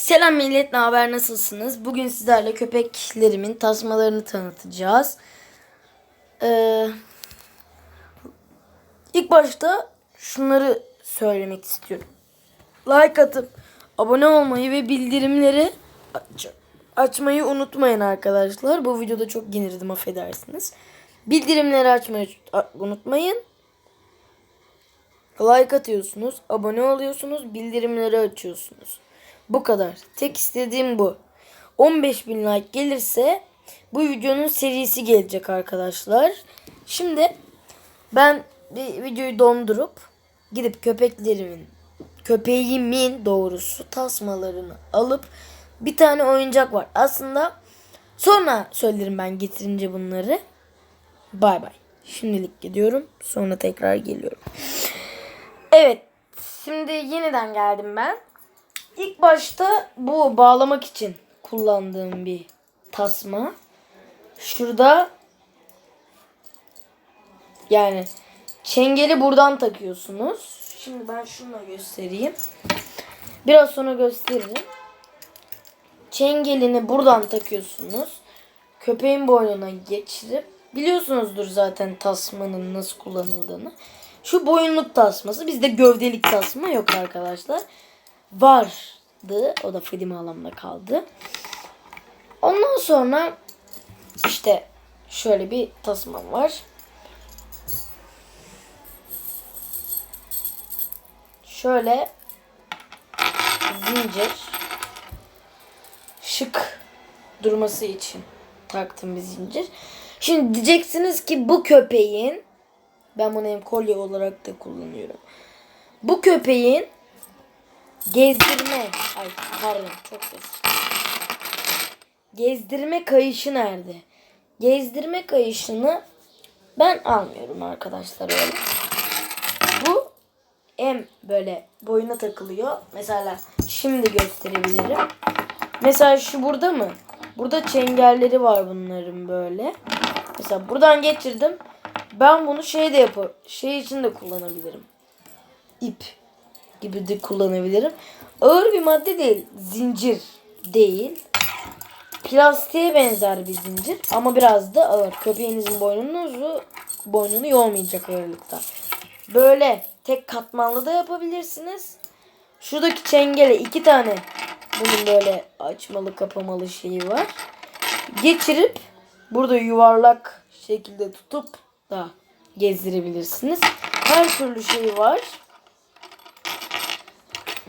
Selam millet, ne haber, nasılsınız? Bugün sizlerle köpeklerimin tasmalarını tanıtacağız. Ee, ilk başta şunları söylemek istiyorum. Like atıp abone olmayı ve bildirimleri aç- açmayı unutmayın arkadaşlar. Bu videoda çok genirdim affedersiniz. Bildirimleri açmayı unutmayın. Like atıyorsunuz, abone oluyorsunuz, bildirimleri açıyorsunuz. Bu kadar. Tek istediğim bu. 15 bin like gelirse bu videonun serisi gelecek arkadaşlar. Şimdi ben bir videoyu dondurup gidip köpeklerimin köpeğimin doğrusu tasmalarını alıp bir tane oyuncak var. Aslında sonra söylerim ben getirince bunları. Bay bay. Şimdilik gidiyorum. Sonra tekrar geliyorum. Evet. Şimdi yeniden geldim ben. İlk başta bu bağlamak için kullandığım bir tasma. Şurada yani çengeli buradan takıyorsunuz. Şimdi ben şununla göstereyim. Biraz sonra gösteririm. Çengelini buradan takıyorsunuz. Köpeğin boynuna geçirip biliyorsunuzdur zaten tasmanın nasıl kullanıldığını. Şu boyunluk tasması. Bizde gövdelik tasma yok arkadaşlar. Vardı. O da Fadime halamda kaldı. Ondan sonra işte şöyle bir tasmam var. Şöyle zincir şık durması için taktım bir zincir. Şimdi diyeceksiniz ki bu köpeğin ben bunu hem kolye olarak da kullanıyorum. Bu köpeğin gezdirme ay pardon çok ses. Gezdirme kayışı nerede? Gezdirme kayışını ben almıyorum arkadaşlar öyle. Bu hem böyle boyuna takılıyor. Mesela şimdi gösterebilirim. Mesela şu burada mı? Burada çengelleri var bunların böyle. Mesela buradan geçirdim. Ben bunu şey de yapar, şey için de kullanabilirim. İp gibi de kullanabilirim. Ağır bir madde değil, zincir değil. Plastiğe benzer bir zincir ama biraz da ağır. Köpeğinizin boynunuzu boynunu yormayacak ağırlıkta. Böyle tek katmanlı da yapabilirsiniz. Şuradaki çengele iki tane bunun böyle açmalı kapamalı şeyi var. Geçirip burada yuvarlak şekilde tutup da gezdirebilirsiniz. Her türlü şey var.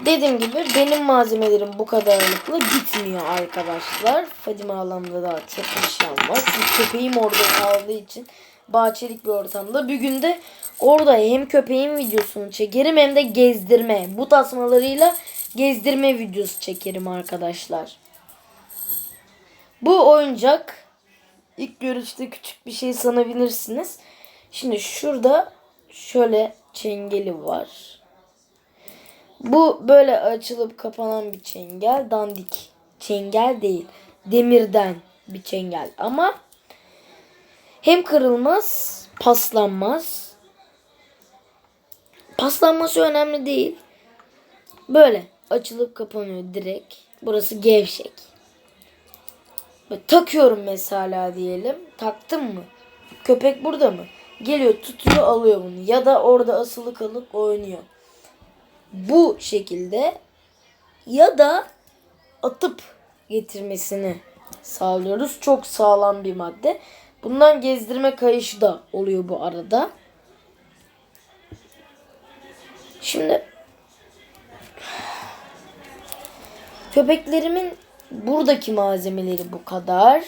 Dediğim gibi benim malzemelerim bu kadarlıkla bitmiyor arkadaşlar. Fadime alamda daha çok eşyam var. Çünkü köpeğim orada kaldığı için bahçelik bir ortamda. Bir günde orada hem köpeğin videosunu çekerim hem de gezdirme. Bu tasmalarıyla gezdirme videosu çekerim arkadaşlar. Bu oyuncak ilk görüşte küçük bir şey sanabilirsiniz. Şimdi şurada şöyle çengeli var. Bu böyle açılıp kapanan bir çengel. Dandik çengel değil. Demirden bir çengel. Ama hem kırılmaz, paslanmaz. Paslanması önemli değil. Böyle açılıp kapanıyor direkt. Burası gevşek. Böyle takıyorum mesela diyelim. Taktım mı? Köpek burada mı? Geliyor tutuyor alıyor bunu. Ya da orada asılı kalıp oynuyor bu şekilde ya da atıp getirmesini sağlıyoruz. Çok sağlam bir madde. Bundan gezdirme kayışı da oluyor bu arada. Şimdi köpeklerimin buradaki malzemeleri bu kadar.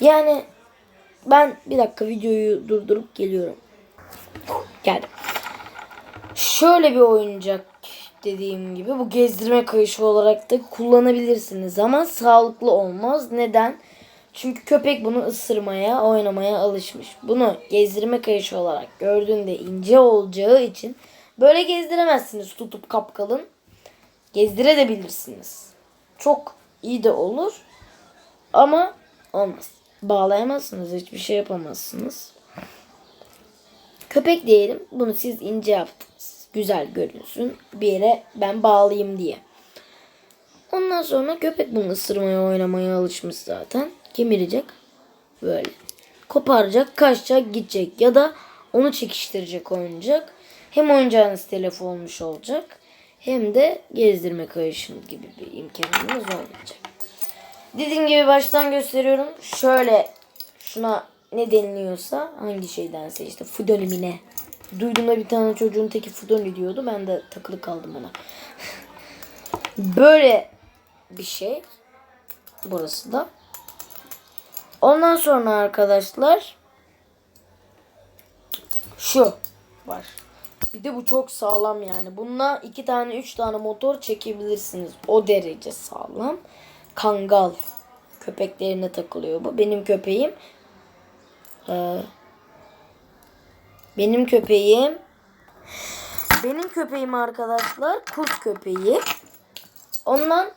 Yani ben bir dakika videoyu durdurup geliyorum. Geldim. Şöyle bir oyuncak dediğim gibi bu gezdirme kayışı olarak da kullanabilirsiniz ama sağlıklı olmaz. Neden? Çünkü köpek bunu ısırmaya, oynamaya alışmış. Bunu gezdirme kayışı olarak gördüğünde ince olacağı için böyle gezdiremezsiniz tutup kapkalın. Gezdirebilirsiniz. Çok iyi de olur ama olmaz bağlayamazsınız. Hiçbir şey yapamazsınız. Köpek diyelim. Bunu siz ince yaptınız. güzel görünsün. Bir yere ben bağlayayım diye. Ondan sonra köpek bunu ısırmaya oynamaya alışmış zaten. Kemirecek. Böyle. Koparacak, kaçacak, gidecek. Ya da onu çekiştirecek oyuncak. Hem oyuncağınız telef olmuş olacak. Hem de gezdirme kayışım gibi bir imkanınız olmayacak. Dediğim gibi baştan gösteriyorum. Şöyle şuna ne deniliyorsa hangi şeydense işte fudoni mi ne. Duyduğumda bir tane çocuğun teki fudoni diyordu. Ben de takılı kaldım ona. Böyle bir şey. Burası da. Ondan sonra arkadaşlar şu var. Bir de bu çok sağlam yani. Bununla iki tane üç tane motor çekebilirsiniz. O derece sağlam. Kangal köpeklerine takılıyor bu. Benim köpeğim ee, benim köpeğim benim köpeğim arkadaşlar kurt köpeği. Ondan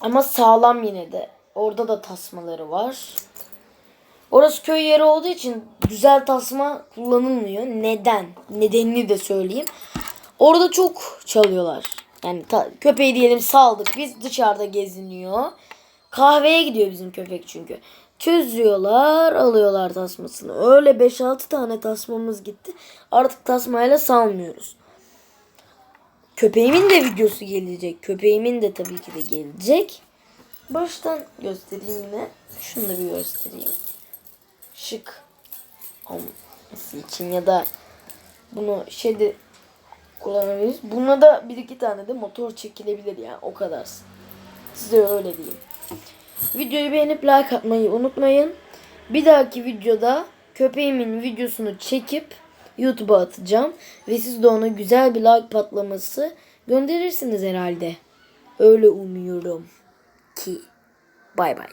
ama sağlam yine de. Orada da tasmaları var. Orası köy yeri olduğu için güzel tasma kullanılmıyor. Neden? Nedenini de söyleyeyim. Orada çok çalıyorlar. Yani köpeği diyelim saldık biz dışarıda geziniyor. Kahveye gidiyor bizim köpek çünkü. Çözüyorlar, alıyorlar tasmasını. Öyle 5-6 tane tasmamız gitti. Artık tasmayla salmıyoruz. Köpeğimin de videosu gelecek. Köpeğimin de tabii ki de gelecek. Baştan göstereyim yine. Şunu da bir göstereyim. Şık olması için ya da bunu şeyde kullanabiliriz. Buna da bir iki tane de motor çekilebilir yani o kadar. Size öyle diyeyim. Videoyu beğenip like atmayı unutmayın. Bir dahaki videoda köpeğimin videosunu çekip YouTube'a atacağım. Ve siz de ona güzel bir like patlaması gönderirsiniz herhalde. Öyle umuyorum ki. Bay bay.